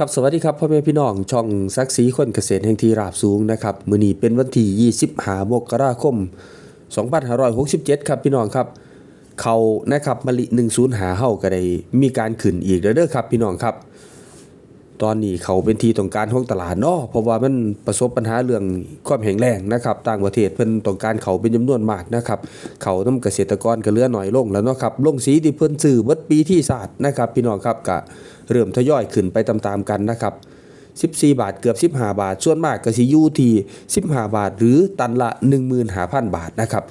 ครับสวัสดีครับพ่อแม่พี่น้องช่องซักซีคนเกษตรแห่งที่ราบสูงนะครับมื้อนี้เป็นวันที่25มกราคม2567 ครับพี่น้องครับ เขานะครับมะลิ105เฮาก็ได้มีการขึ้นอีกแล้วเด้อครับพี่น้องครับ ตอนนี้เขาเป็นที่ต้องการของตลาดเนาะเพราะว่ามันประสบปัญหาเรื่องความแห้งแล้งนะครับต่างประเทศเพิ่นต้องการเขาเป็นจำนวนมากนะครับเขานำเกษตรกรก็เหลือหน่อยลงแล้วเนาะครับลงสีที่เพิ่นซื้อเบิดปีที่ศาสตร์นะครับพี่น้องครับก็ เริ่มทยอยขึ้นไปตามๆกันนะครับ14 บาทเกือบ 15 บาท ส่วนมากก็สิอยู่ที่15 บาท หรือตันละ 15,000 บาทนะครับ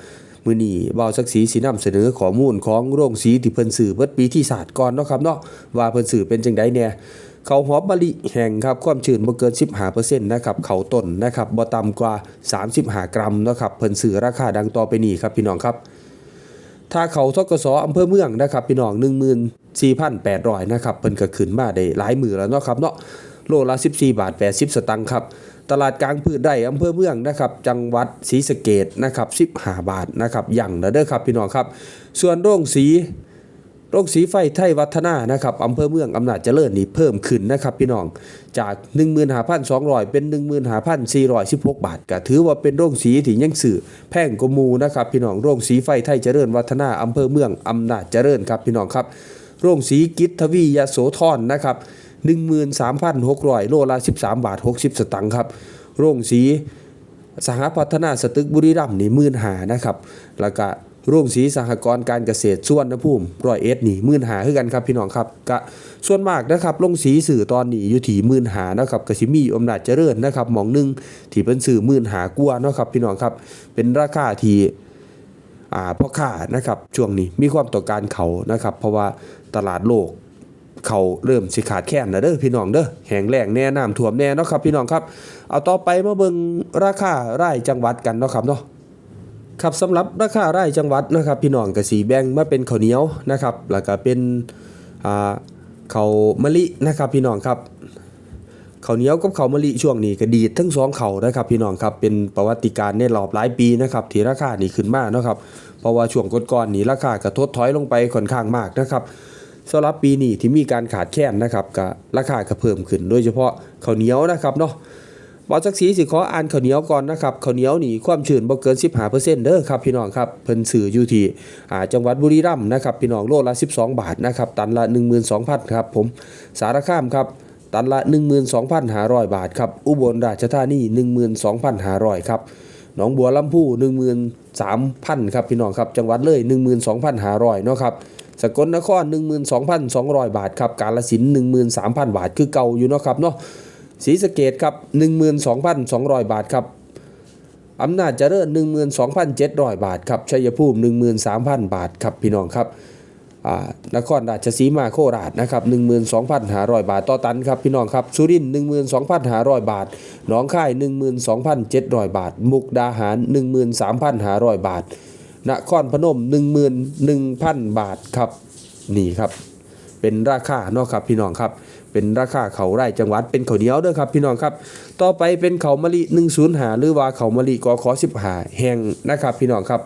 มือนี้เบาสักสีสีนำเสนอข้อมูลของโรงสีที่เพิ่นซื้อเบิดปีที่ศาสตร์ก่อนเนาะครับเนาะว่าเพิ่นซื้อเป็นจังไดแน่เขาหอมมะลิแห้งครับความชื้นบ่เกิน 15%นะครับเขาต้นนะครับบ่ต่ำกว่า 35 กรัมนะครับเพิ่นซื้อราคาดังต่อไปนี้ครับพี่น้องครับ ถ้าเขาทกสอำเภอเมืองนะครับพี่น้อง14,800นะครับเพิ่นก็ขึ้นมาได้หลายมือแล้วเนาะครับเนาะโลละ14 บาท 80 สตังค์ครับ ตลาดกลางพืชไร่อำเภอเมืองนะครับ จังหวัดศรีสะเกดนะครับ15 บาทนะครับอย่างละเด้อครับพี่น้องครับ ส่วนโรงสี โรงสีไฟไทยวัฒนานะครับอำเภอเมืองอำนาจเจริญนี่เพิ่มขึ้นนะครับพี่น้องจาก 15,200 เป็น 15,416 บาทก็ถือว่าเป็นโรงสีที่ยังสื่อแพงกมูนะครับพี่น้องโรงสีไฟไทยเจริญวัฒนาอำเภอเมืองอำนาจเจริญครับพี่น้องครับ โรงสีกิจทวียโสธรนะครับ13,600 โลละ 13 บาท 60 สตังค์ครับโรงสีสหพัฒนาสตึกบุรีรัมย์นี่หมื่นหานะครับแล้วก็ รงสีสหกรณ์การเกษตรส่วนนภูมิร้อยเอ็ดนี่มื่นหาคือกันครับพี่น้องครับก็ส่วนมากนะครับโรงสีสื่อตอนนี้อยู่ที่มื่นหานะครับกสิมีอำนาจเจริญนะครับมองหนึงที่เป็นสื่อมื่นหากว่าเนาะครับพี่น้องครับเป็นราคาที่อ่าพ่อค้านะครับช่วงนี้มีความต้องการเขานะครับ เพราะว่าตลาดโลกเขาเริ่มสิขาดแคลนแล้วเด้อพี่น้องเด้อแห้งแล้งแน่น้ำท่วมแน่เนาะครับพี่น้องครับ เอาต่อไปมาเบิ่งราคาไร่จังหวัดกันเนาะครับเนาะ ครับสำหรับราคาไร่จังหวัดนะครับ พี่น้องกสีแบ่งมาเป็นข้าวเหนียวนะครับ แล้วก็เป็นอ่าข้าวมะลินะครับ พี่น้องครับข้าวเหนียวกับข้าวมะลิช่วงนี้ก็ดีดทั้งสองเขานะครับพี่น้องครับเป็นประวัติการในรอบหลายปีนะครับที่ราคานี่ขึ้นมาเนะครับเพราะว่าช่วงก่อนๆนี่ราคาก็ทดถอยลงไปค่อนข้างมากนะครับสำหรับปีนี้ที่มีการขาดแคลนนะครับก็ราคาก็เพิ่มขึ้น โดยเฉพาะข้าวเหนียวนะครับเนาะ บอจักสีสิขออ่านข้าวเหนียวก่อนนะครับข้าวเหนียวนี่ความชื้นบ่เกิน 15%เด้อครับพี่น้องครับเพิ่นซื้ออยู่ที่อ่าจังหวัดบุรีรัมย์นะครับพี่น้องโลละ 12 บาทนะครับตันละ 12,000ครับผมสารคามครับตันละ 12,500 บาทครับอุบลราชธานี 12,500ครับหนองบัวลำพู 13,000ครับพี่น้องครับจังหวัดเลย 12,500เนาะครับสกลนคร 12,200 บาทครับกาฬสินธุ์13,000 บาทคือเก่าอยู่เนาะครับเนาะ ศรีสะเกดครับ 12,200 บาทครับอำนาจเจริญ 12,700 บาทครับชัยภูมิ 13,000 บาทครับพี่น้องครับนครราชสีมาโคราชนะครับ12,500 บาทต่อตันครับพี่น้องครับสุรินทร์12,500 บาทหนองคาย 12,700 บาท มุกดาหาร 13,500 บาทนครพนม 11,000 บาทครับนี่ครับ เป็นราคาเนาะครับพี่น้องครับ เป็นราคาเขาไร่จังหวัดเป็นเขาเหนียวเด้อครับพี่น้องครับ ต่อไปเป็นเขามะลิ105หรือว่าเขามะลิกอขอ15แห้งนะครับพี่น้องครับ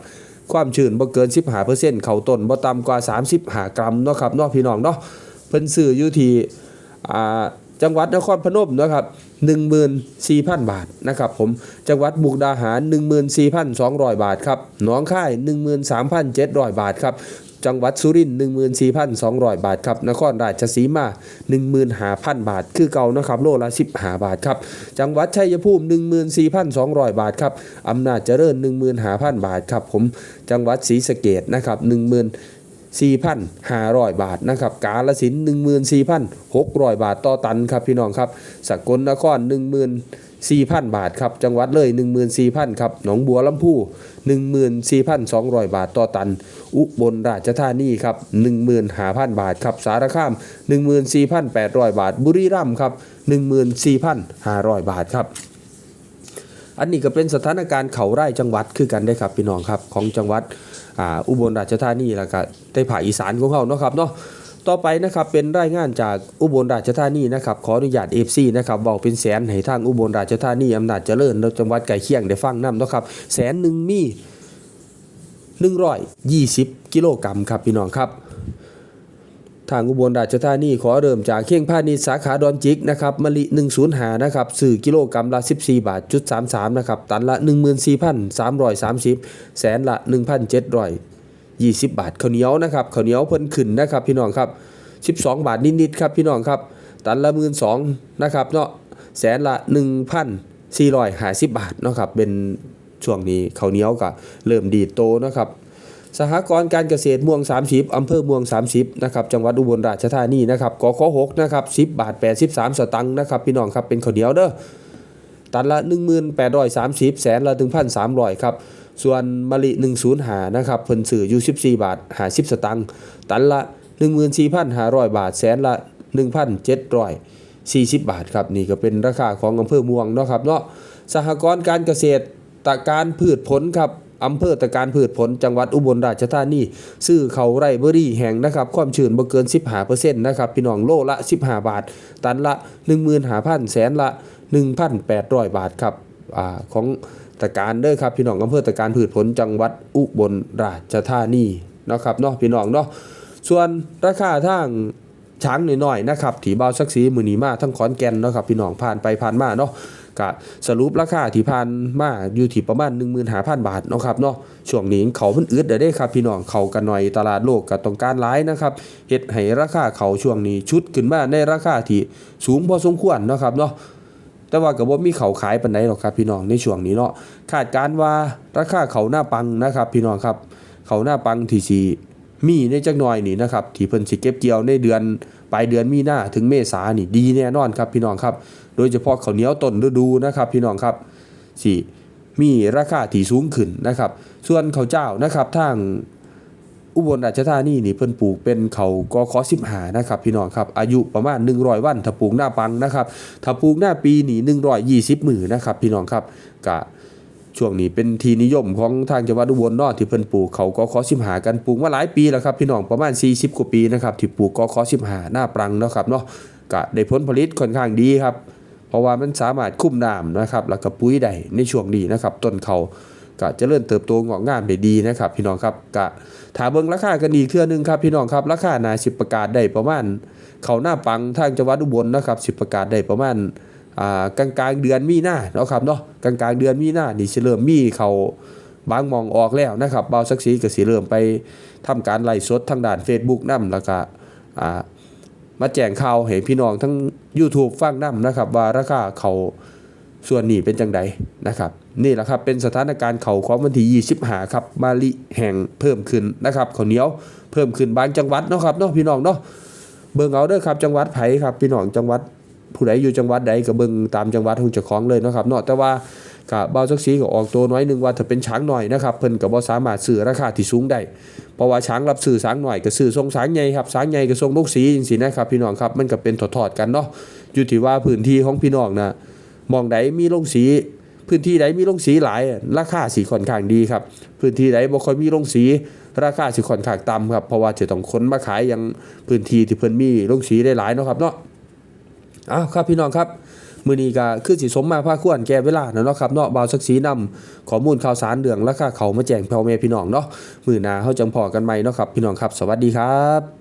ความชื้นบ่เกิน 15%เขาต้นบ่ต่ำกว่า 35 กรัมเนาะครับเนาะพี่น้องเนาะเพิ่นซื้ออยู่ที่อ่าจังหวัดนครพนมนะครับ14,000 บาทนะครับผมจังหวัดมุกดาหาร 14,200 บาทครับหนองคาย 13,700 บาทครับ จังหวัดสุรินทร์14,200 บาทครับนครราชสีมา 15,000 บาท คือเก่านะครับโลละ15 บาทครับจังหวัดชัยภูมิ 14,200 บาทครับอำนาจเจริญ 15,000 บาทครับผมจังหวัดศรีสะเกดนะครับ14,500 บาทนะครับกาฬสิน 14,600 บาทต่อตันครับพี่น้องครับสกลนคร 4,000 บาทครับ จังหวัดเลย 14,000 ครับ หนองบัวลำพู14,200 บาทต่อตัน อุบลราชธานีครับ 15,000 บาทครับ สารคาม 14,800 บาท บุรีรัมย์ครับ 14,500 บาทครับ อันนี้ก็เป็นสถานการณ์เขาไร่จังหวัดคือกันได้ครับพี่น้องครับของจังหวัดอ,อุบลราชธานีแล้วก็ได้ภาคอีสานของเขาเนาะครับเนาะ ต่อไปนะครับเป็นรายงานจากอุบลราชธานีนะครับขออนุญาต FC นะครับบอกเป็นแสนให้ทางอุบลราชธานีอำนาจเจริญจังหวัดใกล้เคียงได้ฟังนํเนะครับแสนหนึ่งมี 120 กิโลกรัมครับพี่น้องครับทางอุบลราชธานีขอเริ่มจากเข่งพาณิชย์สาขาดอนจิกนะครับมะลิ105นะครับสื่อกิโลกรัมละ 14 บาทจุด33นะครับตันละ 14,330 แสนละ 20 บาทข้าวเหนียวนะครับข้าวเหนียวเพิ่นขึ้นนะครับพี่น้องครับ 12 บาทนิดๆครับพี่น้องครับ ตันละ12,000นะครับเนาะแสนละ 1,450 บาทเนาะครับเป็นช่วงนี้ข้าวเหนียวก็เริ่มดีโตนะครับสหกรณ์การเกษตรม่วง 30อำเภอม่วง 30นะครับจังหวัดอุบลราชธานีนะครับกข6นะครับ10 บาท 83 สตังค์นะครับพี่น้องครับเป็นข้าวเหนียวเด้อตันละ 1830 แสนละ 1,300 ครับ ส่วนมะลิ105นะครับเพิ่นซื้ออยู่ 14 บาท50สตังค์ตันละ 14,500 บาทแสนละ 1,740 บาทครับนี่ก็เป็นราคาของอำเภอม่วงเนาะครับเนาะสหกรณ์การเกษตรตะการพืชผลครับอำเภอตะการพืชผลจังหวัดอุบลราชธานีซื้อเขาไรเบอรี่แห่งนะครับ ความชื้นบ่เกิน 15%นะครับพี่น้องโลละ 15 บาท ตันละ 15,000แสนละ 1,800 บาทครับอ่าของ ตะการเด้อครับพี่น้องอำเภอตะการพืชผลจังหวัดอุบลราชธานีนะครับเนาะพี่น้องเนาะส่วนราคาทางช้างหน่อยๆนะครับที่เบาสักสีมือนีมาทั้งขอนแก่นเนาะครับพี่น้องผ่านไปผ่านมาเนาะก็สรุปราคาที่ผ่านมาอยู่ที่ประมาณ 15,000 บาทเนาะครับเนาะช่วงนี้เขามันอึดเด้อเด้ครับพี่น้องเขากันหน่อยตลาดโลกก็ต้องการหลายนะครับเฮ็ดให้ราคาเขาช่วงนี้ชุดขึ้นมาในราคาที่สูงพอสมควรเนาะครับเนาะ แต่ว่าก็บ่มีเขาขายปานใดหรอกครับพี่น้องในช่วงนี้เนาะคาดการว่าราคาเขาหน้าปังนะครับ พี่น้องครับ เขาหน้าปังที่สิมีในจักหน่อยนี่นะครับที่เพิ่นสิเก็บเกี่ยวในเดือนปลายเดือนมีนาถึงเมษานี่ดีแน่นอนครับพี่น้องครับ โดยเฉพาะข้าวเหนียวต้นฤดูนะครับ พี่น้องครับสิมีราคาที่สูงขึ้นนะครับ ส่วนข้าวเจ้านะครับทาง อุบลราชธานีนี่เพิ่นปลูกเป็นเขากอคอ15นะครับพี่น้องครับอายุประมาณ 100 วันถ้าปลูกหน้าปังนะครับถ้าปลูกหน้าปีนี่120มือนะครับพี่น้องครับกะช่วงนี้เป็นทีนิยมของทางจังหวัดอุบลนาะที่เพิ่นปลูกเขาวกอคอ15กันปลูกมาหลายปีแล้วครับพี่น้องประมาณ 40 กว่าปีนะครับที่ปลูกกอคอ15หาน้าปรังเนาะครับเนาะกะได้ผลผลิตค่อนข้างดีครับ เพราะว่ามันสามารถคุ้มน้ำนะครับแล้วก็ปุ๋ยได้ในช่วงนี้นะครับต้นเขา ก็จะเริ่มเติบโตงอกงามได้ดีนะครับพี่น้องครับกะถาเบิ่งราคากันอีกเทื่อนึงครับพี่น้องครับราคานาสิบประกาศได้ประมาณ เขาหน้าปังทางจังหวัดอุบลนะครับสิบประกาศได้ประมาณอ่ากลางกลางเดือนมีนาเนาะครับเนาะกลางกลางเดือนมีนานี่สิเริ่มมีเขาบางมองออกแล้วนะครับเบาสักสีก็สิเริ่มไปทำการไล่สดทางด้าน Facebook นํแล้วก็อ่ามาแจ้งข่าวให้พี่น้องทั้ง YouTube ฟังนํนะครับว่าราคาเขา ส่วนนี้เป็นจังใดนะครับนี่แหละครับเป็นสถานการณ์เขาของวันที่25ครับมาลิแห่งเพิ่มขึ้นนะครับข้าวเหนียวเพิ่มขึ้นบางจังหวัดเนาะครับเนาะพี่น้องเนาะเบิ่งเอาเด้อครับจังหวัดไผครับพี่น้องจังหวัดผู้ใดอยู่จังหวัดใดก็เบิ่งตามจังหวัดของเจ้าของเลยเนาะครับเนาะแต่ว่าก็เบาสักสีก็ออกตัวน้อยหนึงว่าถ้าเป็นช้างหน่อยนะครับเพิ่นก็บ่สามารถซื้อราคาที่สูงได้เพราะว่าช้างรับซื้อช้างหน่อยก็ซื้อทรงช้างใหญ่ครับช้างใหญ่ก็ทรงลูกสีจังซี่นะครับพี่น้องครับมันก็เป็นถอดๆกันเนาะอยู่ที่ว่าพื้นที่ของพี่น้องนะ มองใดมีโรงสี พื้นที่ใดมีโรงสีหลาย ราคาสีค่อนข้างดีครับ พื้นที่ใดบ่ค่อยมีโรงสี ราคาสิค่อนข้างต่ำครับ เพราะว่าจะต้องค้นมาขายยังพื้นที่ที่เพิ่นมีโรงสีได้หลายเนาะครับเนาะอ้าวครับพี่น้องครับมื้อนี้ก็คือสิสมมาภาคควรแก่เวลาเนาะครับเนาะบ่าวสักสีนำข้อมูลข่าวสารเรื่องราคาเขามาแจ้งพ่อแม่พี่น้องเนาะมื้อหน้าเฮาจังพอกันใหม่เนาะครับพี่น้องครับ สวัสดีครับ